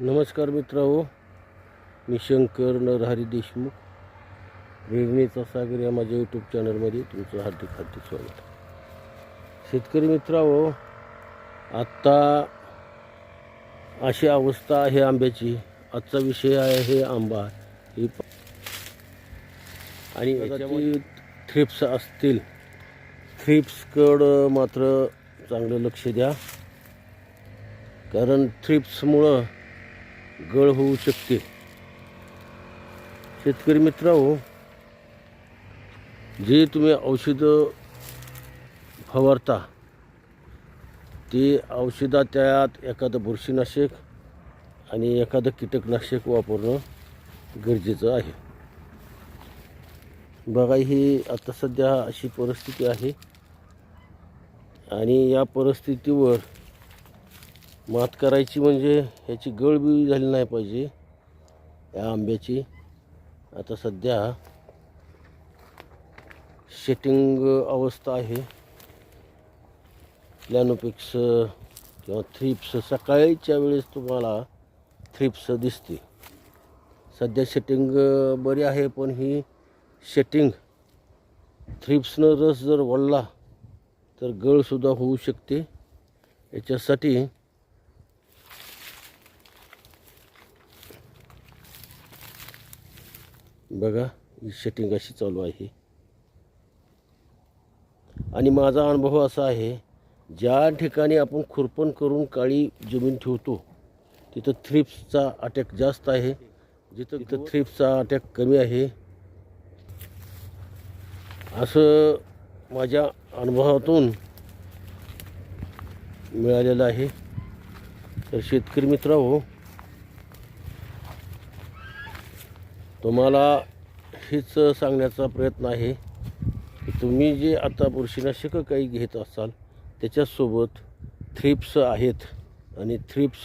नमस्कार मित्रांनो मी शंकर नरहरी देशमुख रेगणीचा सागर या माझ्या यूट्यूब चॅनलमध्ये तुमचं हार्दिक हार्दिक स्वागत. शेतकरी मित्रांनो आत्ता अशी अवस्था आहे आंब्याची. आजचा विषय आहे हे आंबा. ही आणि थ्रिप्स असतील. थ्रिप्सकडं मात्र चांगलं लक्ष द्या. कारण थ्रिप्समुळं गळ होऊ शकते. शेतकरी मित्रांनो जे तुम्ही औषधं फवारता ते औषधा त्यात एखादं बुरशीनाशक आणि एखादं कीटकनाशक वापरणं गरजेचं आहे. बघा ही आता सध्या अशी परिस्थिती आहे आणि या परिस्थितीवर मात करायची म्हणजे ह्याची गळ झाली नाही पाहिजे या आंब्याची. आता सध्या शेटिंग अवस्था आहे. प्लॅनोपिक्स किंवा थ्रिप्स सकाळीच्या वेळेस तुम्हाला थ्रिप्स दिसते. सध्या शेटिंग बरी आहे पण ही शेटिंग थ्रिप्सनं रस जर वळला तर गळसुद्धा होऊ शकते. याच्यासाठी बघा ही सेटिंग अशी चालू आहे. आणि माझा अनुभव असा आहे ज्या ठिकाणी आपण खुरपण करून काळी जमीन ठेवतो तिथं थ्रिप्सचा अटॅक जास्त आहे. जिथं तिथं थ्रिप्सचा अटॅक कमी आहे. असं माझ्या अनुभवातून मिळालेलं आहे. तर शेतकरी मित्रांनो तुम्हाला हेच सांगण्याचा प्रयत्न आहे की तुम्ही जे आता बुरशीनाशकं काही घेत असाल त्याच्यासोबत थ्रिप्स आहेत. आणि थ्रिप्स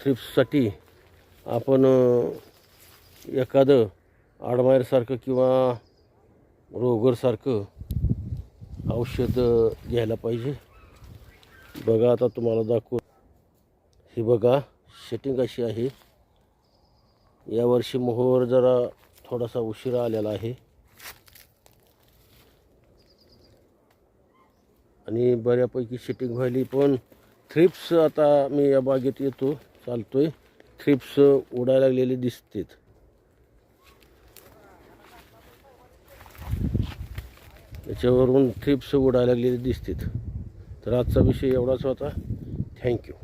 थ्रिप्ससाठी आपण एखादं आडमायरसारखं किंवा रोगरसारखं औषध घ्यायला पाहिजे. बघा आता तुम्हाला दाखवू ही बघा. शेटिंग अशी आहे. यावर्षी मोहोर जरा थोडासा उशिरा आलेला आहे. आणि बऱ्यापैकी शेटिंग व्हायली पण थ्रिप्स आता मी या बागेत येतो चालतोय. थ्रिप्स उडायला लागलेले दिसतेत. याच्यावरून थ्रिप्स उडायला लागलेले दिसतेत. तर आजचा विषय एवढाच होता. थँक्यू